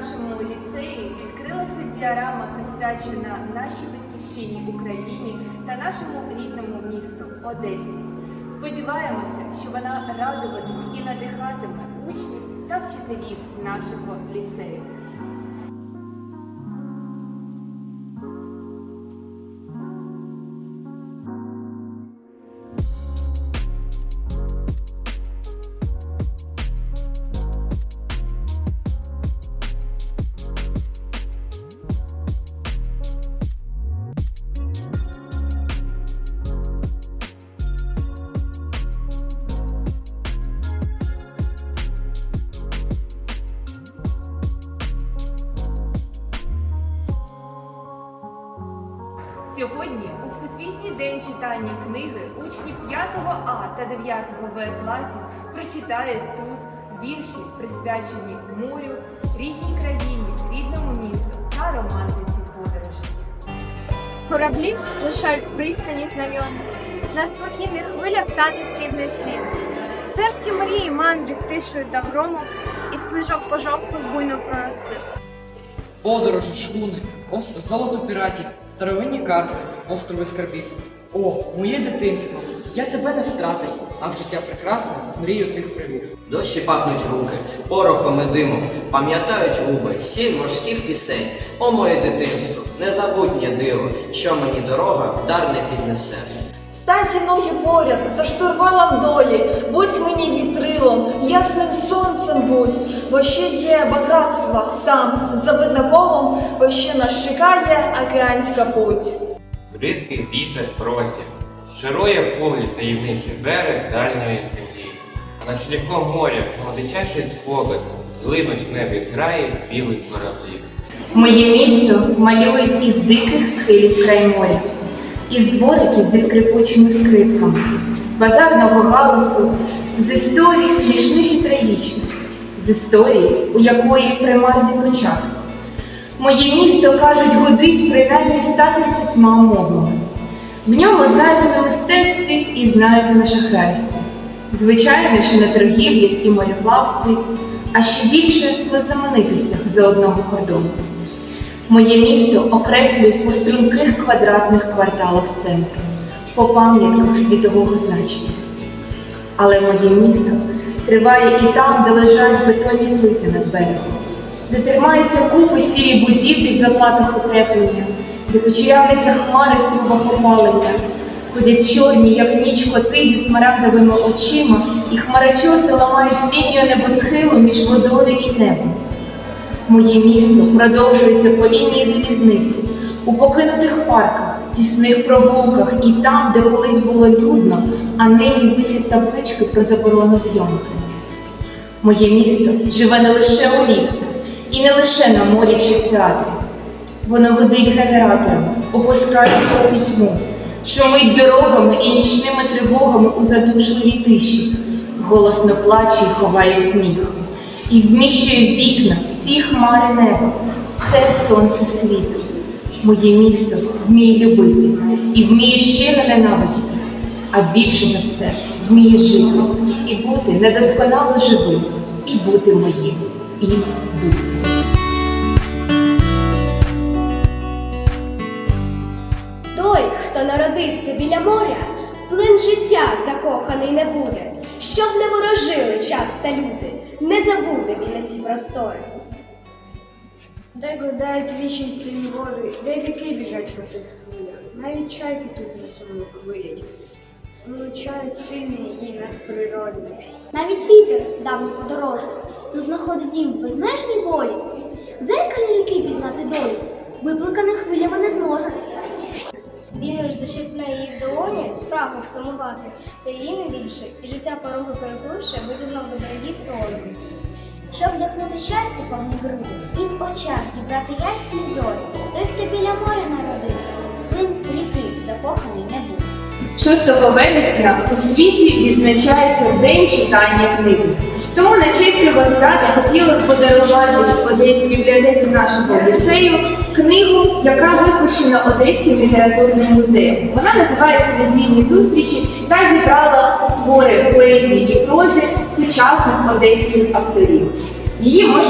нашому ліцеї відкрилася діарама, присвячена нашій батьківщині Україні та нашому рідному місту Одесі. Сподіваємося, що вона радуватиме і надихатиме учнів та вчителів нашого ліцею. Сьогодні у Всесвітній день читання книги учні 5 А та 9 В класів прочитають тут вірші, присвячені морю, рідній країні, рідному місту та романтиці подорожей. Кораблі лишають пристані знайомі, на спокійних хвилях тане срібний світ. В серці мрії мандрів тишою та грому, і слижок пожовклих буйно проросли. Подорожі, шхуни, золото піратів, старовинні карти, острови скарбів. О, моє дитинство! Я тебе не втратив, а в життя прекрасне з мрією тих привів. Досі пахнуть руки, порохом і димом, пам'ятають губи, сіль морських пісень. О, моє дитинство, незабутнє диво, що мені дорога дар не піднесе. Стань зі мною поряд, за штурвалом долі, будь мені вітрилом, ясним сонцем будь, бо ще є багатство там, за видноколом, бо ще нас чекає океанська путь. Бризкий вітер простір, ширує погляд таємничий берег дальньої землі. А над шляхом моря, дитячий спогад, глинуть в небі зграї білих кораблів. Моє місто малюють із диких схилів край моря, із двориків зі скрипучими скрипками, з базарного галасу, з історій смішних і трагічних, з історії, у якої примарні в очах. Моє місто, кажуть, годить принаймні 130 мовами. В ньому знаються на мистецтві і знаються на шахрайстві. Звичайно, що на торгівлі і мореплавстві, а ще більше на знаменитостях за одного кордону. Моє місто окреслюють по струнких квадратних кварталах центру, по пам'ятках світового значення. Але моє місто триває і там, де лежать бетонні плити над берегом, де тримаються купи сірі будівлі в заплатах утеплення, де кочерявляться хмари в трубах опалення, ходять чорні, як ніч коти зі смарагдовими очима, і хмарочоси ламають лінію небосхилу між водою і небом. Моє місто продовжується по лінії залізниці, у покинутих парках, тісних провулках і там, де колись було людно, а нині висять таблички про заборону зйомки. Моє місто живе не лише улітку і не лише на морі чи в театрі. Воно годить генератором, опускається у пітьму, шумить дорогами і нічними тривогами у задушливій тиші, голосно плаче і ховає сміх і вміщує вікна всі хмари неба, все сонце світу. Моє місто вміє любити і вміє щиро ненавидіти, а більше за все вміє жити і бути недосконало живим, і бути моїм, і бути. Той, хто народився біля моря, вплин життя закоханий не буде. Щоб не ворожили час та люди, не забуде він на ці простори. Де гудають вічні сині води, де віки біжать по тих хвилях. Навіть чайки тут на сумок виять. Вилучають сильний її надприродний. Навіть вітер, давній подорожник, тут знаходить дім в безмежній волі. В зеркалі ріки пізнати долю, виплаканих хвилями не зможе. Він лиш зачепляє її в долоні, справу втамувати, та її не більше, і життя пороги перепливши, вийде знов до берегів солоду. Щоб вдохнути щастя повні груди і в очах зібрати ясні зорі. Той, хто біля моря народився, плин ріки закоханий не буде. 6 вересня у світі відзначається День читання книги. Тому на честь його свята хотіли подарувати Одеській бібліотеці нашого ліцею книгу, яка випущена Одеським літературним музеєм. Вона називається Надійні зустрічі та зібрала твори поезії і прози сучасних одеських авторів. Її можна